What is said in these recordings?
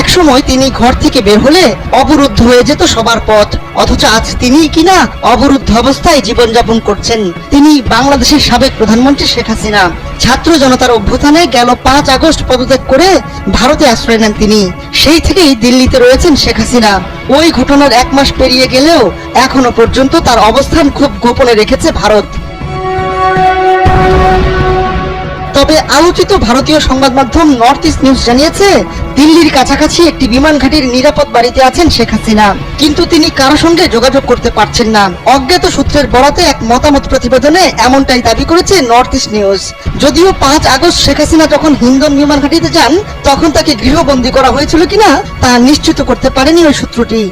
একসময় তিনি ঘর থেকে বের হলে অবরুদ্ধ হয়ে যেত সবার পথ। অথচ আজ তিনি কিনা অবরুদ্ধ অবস্থায় জীবনযাপন করছেন। তিনি বাংলাদেশের সাবেক প্রধানমন্ত্রী শেখ হাসিনা। ছাত্র জনতার অভ্যুত্থানে গেল পাঁচ আগস্ট পদত্যাগ করে ভারতে আশ্রয় নেন তিনি। সেই থেকেই দিল্লিতে রয়েছেন শেখ হাসিনা। ওই ঘটনার এক মাস পেরিয়ে গেলেও এখনও পর্যন্ত তার অবস্থান খুব গোপনে রেখেছে ভারত। তবে আলোচিত ভারতীয় সংবাদ মাধ্যম নর্থ ইস্ট নিউজ জানিয়েছে, দিল্লির কাছাকাছি একটি বিমান ঘাটির নিরাপদ বাড়িতে আছেন শেখ হাসিনা। কিন্তু তিনি কারও সঙ্গে যোগাযোগ করতে পারছেন না। অজ্ঞাত সূত্রের বরাতে এক মতামত প্রতিবেদনে এমনটাই দাবি করেছে নর্থ ইস্ট নিউজ। যদিও পাঁচ আগস্ট শেখ হাসিনা যখন হিন্দন বিমান ঘাটিতে যান, তখন তাকে গৃহবন্দী করা হয়েছিল কিনা তা নিশ্চিত করতে পারেনি ওই সূত্রটি।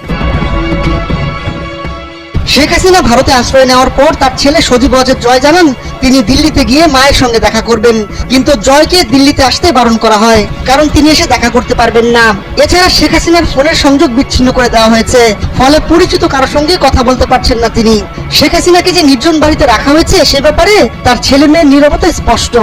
শেখ হাসিনা ভারতে আশ্রয় নেওয়ার পর তার ছেলে সজীব ওয়াজেদ জয় জানান, তিনি দিল্লিতে গিয়ে মায়ের সঙ্গে দেখা করবেন। কিন্তু জয়কে দিল্লিতে আসতে বারণ করা হয়, কারণ তিনি এসে দেখা করতে পারবেন না। এছাড়া শেখ হাসিনার ফোনের সংযোগ বিচ্ছিন্ন করে দেওয়া হয়েছে, ফলে পরিচিত কারোর সঙ্গে কথা বলতে পারছেন না তিনি। শেখ হাসিনাকে যে নির্জন বাড়িতে রাখা হয়েছে, সে ব্যাপারে তার ছেলে মেয়ের নিরবতা স্পষ্ট।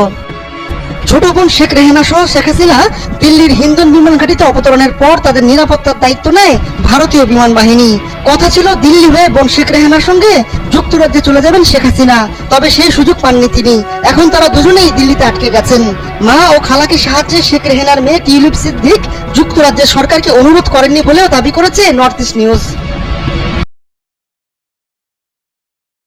ছোট বোন শেখ রেহানা সহ শেখ হাসিনা দিল্লির হিন্দন বিমান ঘাটিতে অবতরণের পর তাদের নিরাপত্তার দায়িত্ব নেয় ভারতীয় বিমান বাহিনী। কথা ছিল দিল্লি হয়ে বোন শেখ রেহানার সঙ্গে যুক্তরাজ্যে চলে যাবেন শেখ হাসিনা, তবে সেই সুযোগ পাননি তিনি। এখন তারা দুজনেই দিল্লিতে আটকে গেছেন। মা ও খালাকে সাহায্যে শেখ রেহানার মেয়ে টিউলিপ সিদ্দিক যুক্তরাজ্যের সরকারকে অনুরোধ করেননি বলেও দাবি করেছে নর্থ ইস্ট নিউজ।